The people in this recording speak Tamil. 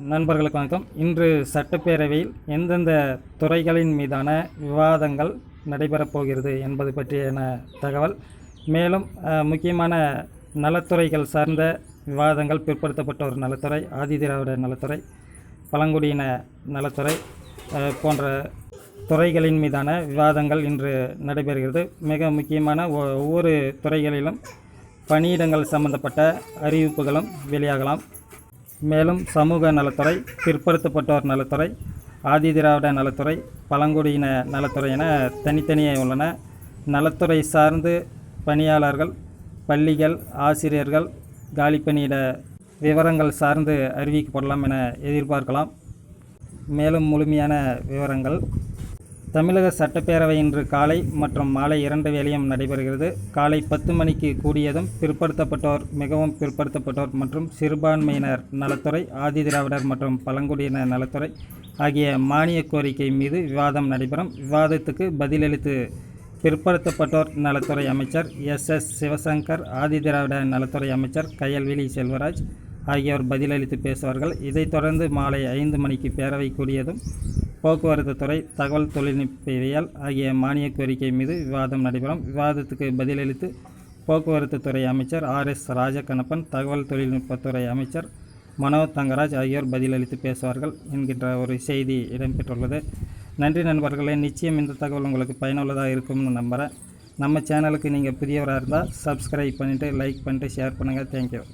நண்பர்களுக்கு வணக்கம். இன்று சட்டப்பேரவையில் எந்தெந்த துறைகளின் மீதான விவாதங்கள் நடைபெறப் போகிறது என்பது பற்றியான தகவல். மேலும் முக்கியமான நலத்துறைகள் சார்ந்த விவாதங்கள் பிற்படுத்தப்பட்ட ஒரு நலத்துறை ஆதிதிராவிட நலத்துறை பழங்குடியின நலத்துறை போன்ற துறைகளின் மீதான விவாதங்கள் இன்று நடைபெறுகிறது. மிக முக்கியமான ஒ- ஒவ்வொரு துறைகளிலும் பணியிடங்கள் சம்பந்தப்பட்ட அறிவிப்புகளும் வெளியாகலாம். மேலும் சமூக நலத்துறை பிற்படுத்தப்பட்டோர் நலத்துறை ஆதிதிராவிட நலத்துறை பழங்குடியின நலத்துறை என தனித்தனியே உள்ளன. நலத்துறை சார்ந்து பணியாளர்கள் பள்ளிகள் ஆசிரியர்கள் காலிப்பணியிட விவரங்கள் சார்ந்து அறிவிக்கப்படலாம் என எதிர்பார்க்கலாம். மேலும் முழுமையான விவரங்கள் தமிழக சட்டப்பேரவை இன்று காலை மற்றும் மாலை இரண்டு வேளையும் நடைபெறுகிறது. காலை பத்து மணிக்கு கூடியதும் பிற்படுத்தப்பட்டோர் மிகவும் பிற்படுத்தப்பட்டோர் மற்றும் சிறுபான்மையினர் நலத்துறை ஆதிதிராவிடர் மற்றும் பழங்குடியினர் நலத்துறை ஆகிய மானிய கோரிக்கை மீது விவாதம் நடைபெறும். விவாதத்துக்கு பதிலளித்து பிற்படுத்தப்பட்டோர் நலத்துறை அமைச்சர் எஸ். எஸ். சிவசங்கர் ஆதிதிராவிட நலத்துறை அமைச்சர் கயல்விழி செல்வராஜ் ஆகியோர் பதிலளித்து பேசுவார்கள். இதைத் தொடர்ந்து மாலை ஐந்து மணிக்கு பேரவை கூடியதும் போக்குவரத்து துறை தகவல் தொழில்நுட்பவியல் ஆகிய மானிய கோரிக்கை மீது விவாதம் நடைபெறும். விவாதத்துக்கு பதிலளித்து போக்குவரத்து துறை அமைச்சர் ஆர். எஸ். ராஜகண்ணப்பன் தகவல் தொழில்நுட்பத்துறை அமைச்சர் மனோ தங்கராஜ் ஆகியோர் பதிலளித்து பேசுவார்கள் என்கின்ற ஒரு செய்தி இடம்பெற்றுள்ளது. நன்றி நண்பர்களே நிச்சயம் இந்த தகவல் உங்களுக்கு பயனுள்ளதாக இருக்கும்னு நம்புகிறேன் நம்ம சேனலுக்கு நீங்கள் புதியவராக இருந்தால் சப்ஸ்கிரைப் பண்ணிவிட்டு லைக் பண்ணிட்டு ஷேர் பண்ணுங்கள் தேங்க்யூ